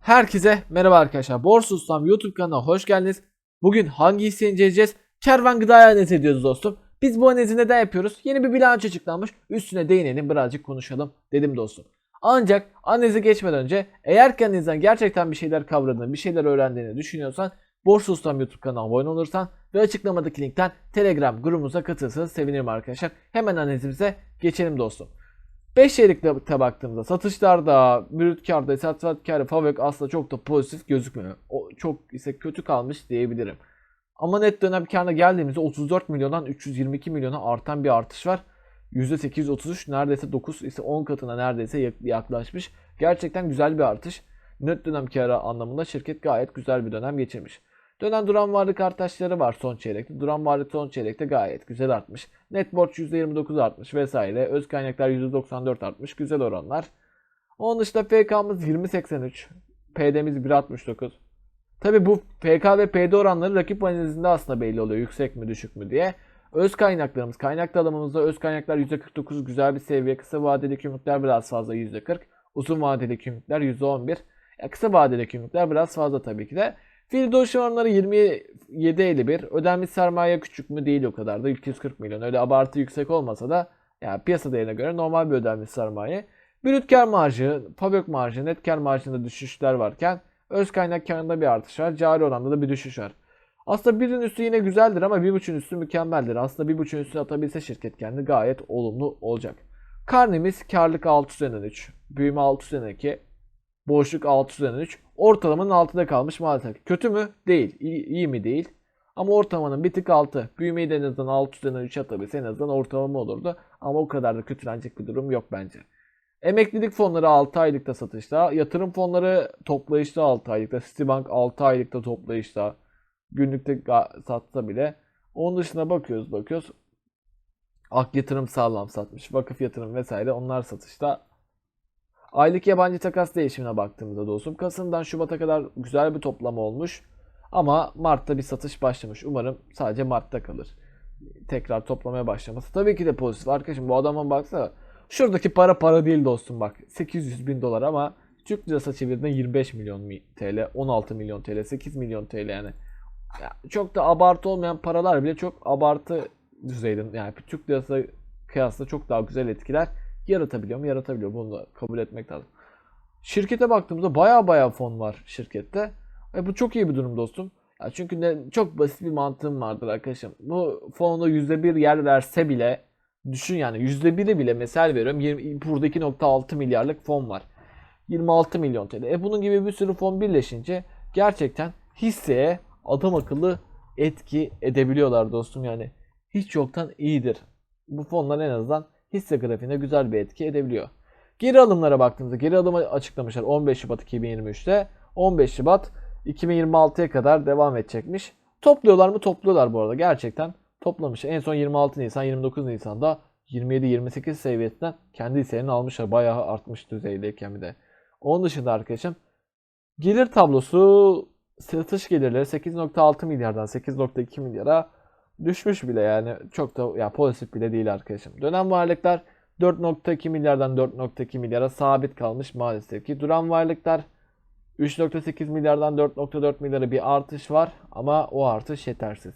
Herkese merhaba arkadaşlar. Borsa Ustam YouTube kanalına hoş geldiniz. Bugün hangi hisseye inceleyeceğiz? Kervan gıdaya analiz ediyoruz dostum. Biz bu analizi neden yapıyoruz? Yeni bir bilanço açıklanmış. Üstüne değinelim birazcık konuşalım dedim dostum. Ancak analize geçmeden önce eğer kendinizden gerçekten bir şeyler kavradığını, bir şeyler öğrendiğini düşünüyorsan Borsa Ustam YouTube kanalına abone olursan ve açıklamadaki linkten Telegram grubumuza katılırsanız sevinirim arkadaşlar. Hemen analizimize geçelim dostum. 5 çeyrekte baktığımızda satışlarda, brüt karda, satışat karı, fabrik aslında çok da pozitif gözükmüyor. O çok ise kötü kalmış diyebilirim. Ama net dönem karına geldiğimizde 34 milyondan 322 milyona artan bir artış var. %833 neredeyse 9 ise 10 katına neredeyse yaklaşmış. Gerçekten güzel bir artış. Net dönem karı anlamında şirket gayet güzel bir dönem geçirmiş. Dönen duran varlık artışları var son çeyrekte. Duran varlık son çeyrekte gayet güzel artmış. Net borç %29 artmış vesaire. Öz kaynaklar %94 artmış. Güzel oranlar. Onun dışında FK'mız 20.83. PD'miz 1.69. Tabi bu FK ve PD oranları rakip analizinde aslında belli oluyor. Yüksek mi düşük mü diye. Öz kaynaklarımız, kaynak dağılımımızda öz kaynaklar %49 güzel bir seviye. Kısa vadeli kümükler biraz fazla %40. Uzun vadeli kümükler %11. Ya kısa vadeli kümükler biraz fazla tabii ki de. Fiil doğuş oranları 27.51. Ödenmiş sermaye küçük mü değil o kadar da 240 milyon. Öyle abartı yüksek olmasa da yani piyasa değerine göre normal bir ödenmiş sermaye. Brüt kar marjı, fabrik marjı, net kar marjında düşüşler varken öz kaynak karında bir artış var. Cari oranda da bir düşüş var. Aslında birin üstü yine güzeldir ama bir buçuğun üstü mükemmeldir. Aslında bir buçuğun üstü atabilse şirket kendi gayet olumlu olacak. Karnemiz karlık 6 üzerinden 3, büyüme 6 üzerinden 2, boşluk 6 üzerinden 3. Ortalamanın altında kalmış maalesef. Kötü mü? Değil. İyi, iyi mi? Değil. Ama ortalamanın bir tık altı. Büyümeyi de en azından 6 üzerinden 3 atabilse en azından ortalama olurdu. Ama o kadar da kötülenecek bir durum yok bence. Emeklilik fonları 6 aylıkta satışta. Yatırım fonları toplayışta 6 aylıkta. Citibank 6 aylıkta toplayışta. Günlükte satsa bile. Onun dışına bakıyoruz bakıyoruz. Ak yatırım sağlam satmış. Vakıf yatırım vesaire onlar satışta. Aylık yabancı takas değişimine baktığımızda dostum Kasım'dan Şubat'a kadar güzel bir toplama olmuş. Ama Mart'ta bir satış başlamış. Umarım sadece Mart'ta kalır. Tekrar toplamaya başlaması. Tabii ki de pozitif. Arkadaşım bu adama baksana. Şuradaki para para değil dostum bak. 800 bin dolar ama Türk lirası çevirdiğinde 25 milyon TL, 16 milyon TL, 8 milyon TL yani. Ya çok da abartı olmayan paralar bile çok abartı düzeyde. Yani Türk lirası kıyasla çok daha güzel etkiler yaratabiliyor mu? Yaratabiliyor. Bunu da kabul etmek lazım. Şirkete baktığımızda baya baya fon var şirkette. E bu çok iyi bir durum dostum. Ya çünkü ne, çok basit bir mantığım vardır arkadaşım. Bu fonda %1 yer verse bile düşün yani %1'i bile mesel veriyorum. 20, burada 2.6 milyarlık fon var. 26 milyon TL. E bunun gibi bir sürü fon birleşince gerçekten hisseye adam akıllı etki edebiliyorlar dostum yani. Hiç yoktan iyidir. Bu fonlar en azından hisse grafiğine güzel bir etki edebiliyor. Geri alımlara baktığımızda geri alımı açıklamışlar 15 Şubat 2023'te. 15 Şubat 2026'ya kadar devam edecekmiş. Topluyorlar mı? Topluyorlar bu arada. Gerçekten toplamış. En son 26 Nisan 29 Nisan'da 27-28 seviyesinden kendi hisselerini almışlar. Bayağı artmış düzeydeyken bir de. Onun dışında arkadaşım gelir tablosu satış gelirleri 8.6 milyardan 8.2 milyara düşmüş bile yani çok da ya pozitif bile değil arkadaşım. Dönem varlıklar 4.2 milyardan 4.2 milyara sabit kalmış maalesef ki. Duran varlıklar 3.8 milyardan 4.4 milyara bir artış var ama o artış yetersiz.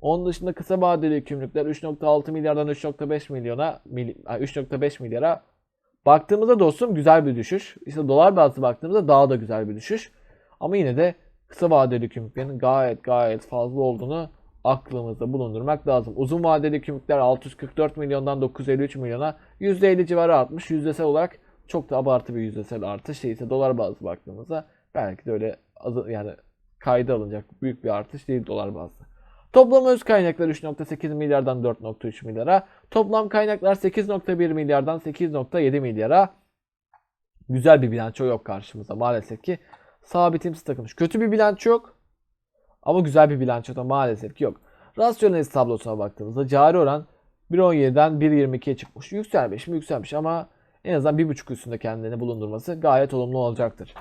Onun dışında kısa vadeli yükümlülükler 3.6 milyardan 3.5 milyona 3.5 milyara baktığımızda dostum güzel bir düşüş. İşte dolar bazlı baktığımızda daha da güzel bir düşüş. Ama yine de kısa vadeli yükümlülüklerin gayet gayet fazla olduğunu aklımızda bulundurmak lazım. Uzun vadeli kümükler 644 milyondan 953 milyona %50 civarı artmış. Yüzdesel olarak çok da abartı bir yüzdesel artış değilse dolar bazlı baktığımızda belki de öyle yani kayda alınacak büyük bir artış değil dolar bazlı. Toplam öz kaynaklar 3.8 milyardan 4.3 milyara. Toplam kaynaklar 8.1 milyardan 8.7 milyara. Güzel bir bilanço yok karşımızda maalesef ki. Sabitimsiz takılmış. Kötü bir bilanço yok. Ama güzel bir bilanço da maalesef ki yok. Rasyonel tablosuna baktığımızda cari oran 1.17'den 1.22'ye çıkmış. Yükselmiş mi? Yükselmiş ama en azından 1.5 üstünde kendini bulundurması gayet olumlu olacaktır.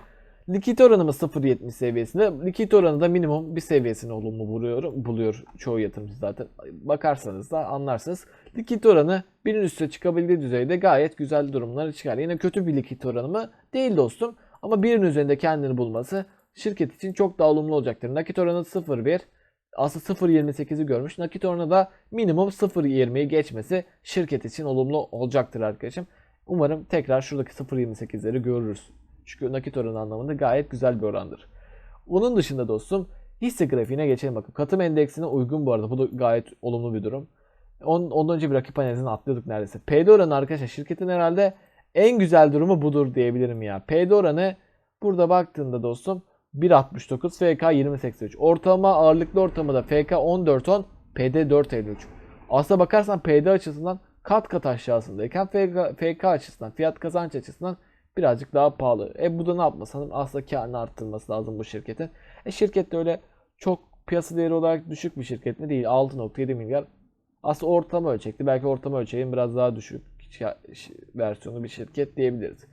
Likit oranımız 0.70 seviyesinde. Likit oranı da minimum bir seviyesini olumlu buluyor, buluyor çoğu yatırımcı zaten. Bakarsanız da anlarsınız. Likit oranı birinin üstüne çıkabildiği düzeyde gayet güzel durumları çıkar. Yine kötü bir likit oranı mı? Değil dostum. Ama birinin üzerinde kendini bulması şirket için çok daha olumlu olacaktır. Nakit oranı 0.1 aslında 0.28'i görmüş. Nakit oranı da minimum 0.20'yi geçmesi şirket için olumlu olacaktır arkadaşım. Umarım tekrar şuradaki 0.28'leri görürüz. Çünkü nakit oranı anlamında gayet güzel bir orandır. Onun dışında dostum hisse grafiğine geçelim bakın. Katım endeksine uygun bu arada. Bu da gayet olumlu bir durum. On, ondan önce bir rakip analizini atlıyorduk neredeyse. PD oranı arkadaşlar şirketin herhalde en güzel durumu budur diyebilirim ya. PD oranı burada baktığında dostum 1.69 FK 20.83. Ortalama ağırlıklı ortamda FK 14.10 PD 4.53. Aslına bakarsan PD açısından kat kat aşağısındayken FK, FK açısından fiyat kazanç açısından birazcık daha pahalı. E bu da ne yapmasın? Aslında karını arttırması lazım bu şirketin. E şirket de öyle çok piyasa değeri olarak düşük bir şirket mi değil. 6.7 milyar. Aslında ortalama ölçekli. Belki ortalama ölçeğin biraz daha düşük versiyonu bir şirket diyebiliriz.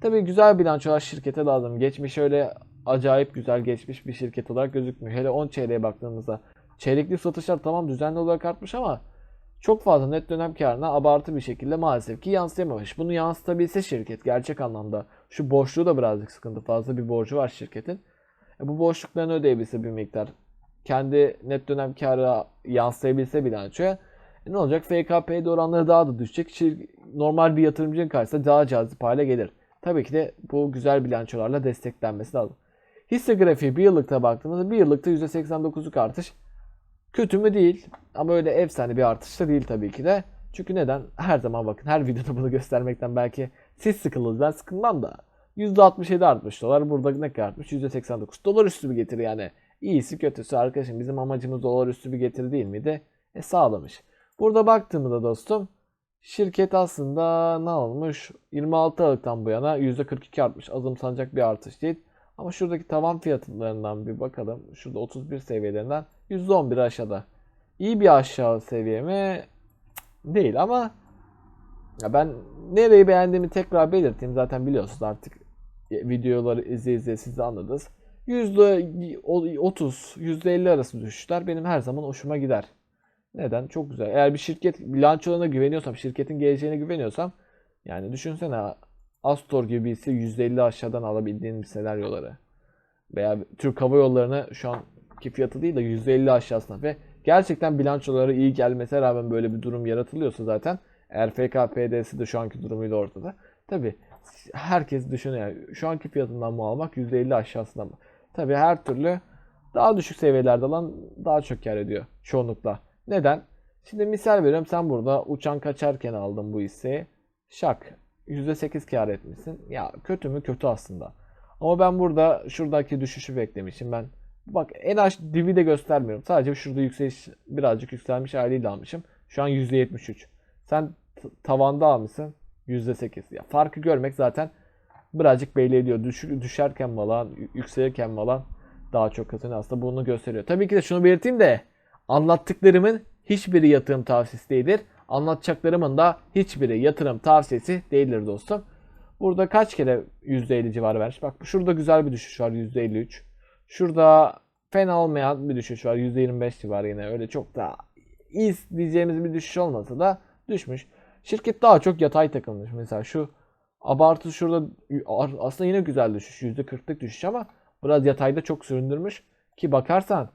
Tabii güzel bilançolar şirkete lazım. Geçmiş öyle acayip güzel geçmiş bir şirket olarak gözükmüyor. Hele 10 çeyreğe baktığımızda çeyrekli satışlar tamam düzenli olarak artmış ama çok fazla net dönem karına abartı bir şekilde maalesef ki yansıyamamış. Bunu yansıtabilse şirket gerçek anlamda şu boşluğu da birazcık sıkıntı fazla bir borcu var şirketin. E bu boşluklarını ödeyebilse bir miktar kendi net dönem karı yansıtabilse bilançoya e ne olacak? FKP'de oranları daha da düşecek. Normal bir yatırımcının karşısında daha cazip hale gelir. Tabii ki de bu güzel bilançolarla desteklenmesi lazım. Hisse grafiği bir yıllıkta baktığımızda bir yıllıkta %89'luk artış kötü mü değil ama öyle efsane bir artış da değil tabii ki de. Çünkü neden? Her zaman bakın her videoda bunu göstermekten belki siz sıkıldınız ben sıkılmam da. %67 artmış dolar. Burada ne kadar artmış? %89. Dolar üstü bir getiri yani. İyisi kötüsü arkadaşım bizim amacımız dolar üstü bir getiri değil miydi? E sağlamış. Burada baktığımda dostum şirket aslında ne olmuş? 26 Aralık'tan bu yana %42 artmış. Azımsanacak bir artış değil. Ama şuradaki tavan fiyatlarından bir bakalım. Şurada 31 seviyelerinden %11 aşağıda. İyi bir aşağı seviye mi? Değil ama ya ben nereyi beğendiğimi tekrar belirteyim. Zaten biliyorsunuz artık videoları izleye izleye siz anladınız. %30, %50 arası düşüşler benim her zaman hoşuma gider. Neden? Çok güzel. Eğer bir şirket bilançolarına güveniyorsam, şirketin geleceğine güveniyorsam yani düşünsene Astor gibi birisi %50 aşağıdan alabildiğin bir senaryoları. Veya Türk Hava Yolları'na şu anki fiyatı değil de %50 aşağısına ve gerçekten bilançoları iyi gelmesine rağmen böyle bir durum yaratılıyorsa zaten eğer FKPD'si de şu anki durumuyla ortada. Tabi herkes düşünüyor. Şu anki fiyatından mı almak %50 aşağısında mı? Tabi her türlü daha düşük seviyelerde alan daha çok kar ediyor çoğunlukla. Neden? Şimdi misal veriyorum sen burada uçan kaçarken aldın bu hisseyi. Şak %8 kar etmişsin. Ya kötü mü? Kötü aslında. Ama ben burada şuradaki düşüşü beklemişim. Ben bak en aş dibi de göstermiyorum. Sadece şurada yükseliş birazcık yükselmiş haliyle almışım. Şu an %73. Sen tavanda almışsın %8. Ya farkı görmek zaten birazcık belli ediyor. Düş, düşerken mi alan, yükselirken mi daha çok kazanıyor. Aslında bunu gösteriyor. Tabii ki de şunu belirteyim de anlattıklarımın hiçbiri yatırım tavsiyesi değildir. Anlatacaklarımın da hiçbiri yatırım tavsiyesi değildir dostum. Burada kaç kere %50 civarı vermiş? Bak şurada güzel bir düşüş var %53. Şurada fena olmayan bir düşüş var %25 civarı yine öyle çok da iyi diyeceğimiz bir düşüş olmasa da düşmüş. Şirket daha çok yatay takılmış. Mesela şu abartı şurada aslında yine güzel düşüş. %40'lık düşüş ama biraz yatayda çok süründürmüş. Ki bakarsan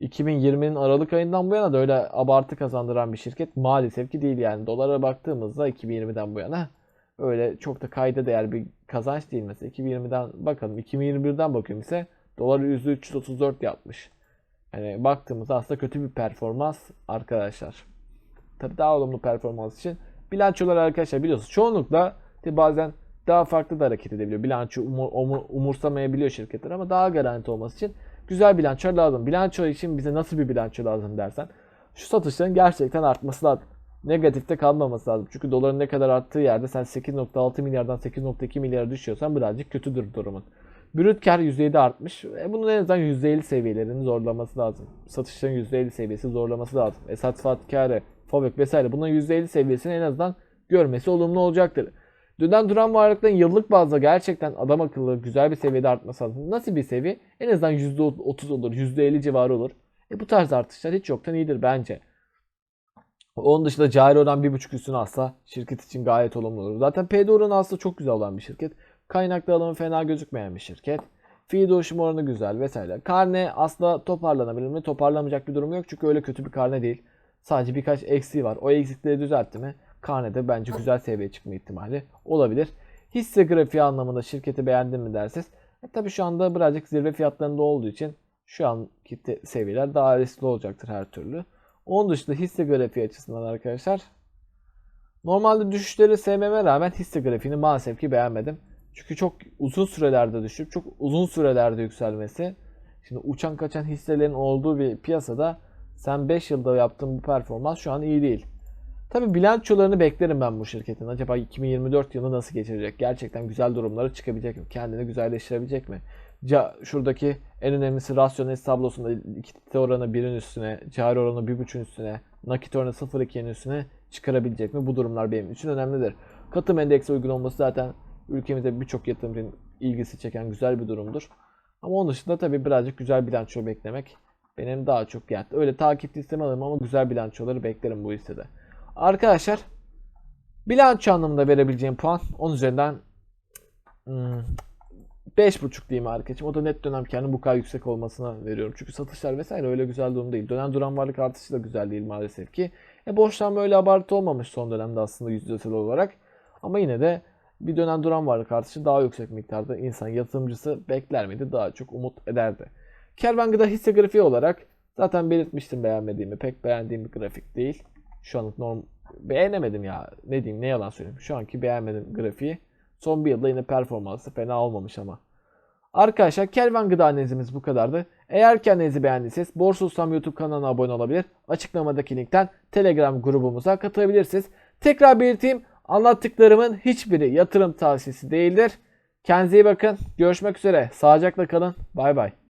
2020'nin Aralık ayından bu yana da öyle abartı kazandıran bir şirket maalesef ki değil yani. Dolara baktığımızda 2020'den bu yana öyle çok da kayda değer bir kazanç değil mesela. 2020'den bakalım 2021'den bakıyorum ise dolar %334 yapmış. Yani baktığımızda aslında kötü bir performans arkadaşlar. Tabii daha olumlu performans için bilançolar arkadaşlar biliyorsunuz çoğunlukla bazen daha farklı da hareket edebiliyor. Bilanço umur, umur- umursamayabiliyor şirketler ama daha garanti olması için güzel bilanço lazım. Bilanço için bize nasıl bir bilanço lazım dersen şu satışların gerçekten artması lazım. Negatifte kalmaması lazım. Çünkü doların ne kadar arttığı yerde sen 8.6 milyardan 8.2 milyara düşüyorsan birazcık kötüdür durumun. Brüt kar %7 artmış. E bunun en azından %50 seviyelerini zorlaması lazım. Satışların %50 seviyesi zorlaması lazım. Esat Fat karı, Fabrik vesaire bunların %50 seviyesini en azından görmesi olumlu olacaktır. Dünden duran varlıkların yıllık bazda gerçekten adam akıllı güzel bir seviyede artması lazım. Nasıl bir seviye? En azından %30 olur, %50 civarı olur. E bu tarz artışlar hiç yoktan iyidir bence. Onun dışında cari oran 1.5 üstüne alsa şirket için gayet olumlu olur. Zaten PD oranı aslında çok güzel olan bir şirket. Kaynak dağılımı fena gözükmeyen bir şirket. Fi oluşum oranı güzel vesaire. Karne aslında toparlanabilir mi? Toparlamayacak bir durum yok çünkü öyle kötü bir karne değil. Sadece birkaç eksiği var. O eksikleri düzeltti mi? Karnede bence güzel seviyeye çıkma ihtimali olabilir. Hisse grafiği anlamında şirketi beğendin mi derseniz. E tabii şu anda birazcık zirve fiyatlarında olduğu için şu anki seviyeler daha riskli olacaktır her türlü. Onun dışında hisse grafiği açısından arkadaşlar Normalde düşüşleri sevmeme rağmen hisse grafiğini maalesef ki beğenmedim. Çünkü çok uzun sürelerde düşüp çok uzun sürelerde yükselmesi. Şimdi uçan kaçan hisselerin olduğu bir piyasada sen 5 yılda yaptığın bu performans şu an iyi değil. Tabi bilançolarını beklerim ben bu şirketin. Acaba 2024 yılı nasıl geçirecek? Gerçekten güzel durumları çıkabilecek mi? Kendini güzelleştirebilecek mi? Ca şuradaki en önemlisi rasyonel tablosunda likidite oranı 1'in üstüne, cari oranı 1.5'ün üstüne, nakit oranı 0.2'nin üstüne çıkarabilecek mi? Bu durumlar benim için önemlidir. Katım endeksi uygulanması zaten ülkemizde birçok yatırımcının ilgisi çeken güzel bir durumdur. Ama onun dışında tabii birazcık güzel bilanço beklemek benim daha çok yani öyle takip listeme alırım ama güzel bilançoları beklerim bu hissede. Arkadaşlar bilanço anlamında verebileceğim puan 10 üzerinden hmm, 5.5 diyeyim arkadaşım. O da net dönem karının bu kadar yüksek olmasına veriyorum. Çünkü satışlar vesaire öyle güzel durum değil. Dönem duran varlık artışı da güzel değil maalesef ki. E borçlanma öyle abartı olmamış son dönemde aslında yüzdesel olarak. Ama yine de bir dönem duran varlık artışı daha yüksek miktarda insan yatırımcısı bekler miydi? Daha çok umut ederdi. Kervan Gıda hisse grafiği olarak zaten belirtmiştim beğenmediğimi. Pek beğendiğim bir grafik değil. Şu anlık norm beğenemedim ya. Ne diyeyim ne yalan söyleyeyim. Şu anki beğenmedim grafiği. Son bir yılda yine performansı fena olmamış ama. Arkadaşlar Kervan Gıda analizimiz bu kadardı. Eğer kendinizi beğendiyseniz Borsa Ustam YouTube kanalına abone olabilir. Açıklamadaki linkten Telegram grubumuza katılabilirsiniz. Tekrar belirteyim. Anlattıklarımın hiçbiri yatırım tavsiyesi değildir. Kendinize iyi bakın. Görüşmek üzere. Sağlıcakla kalın. Bay bay.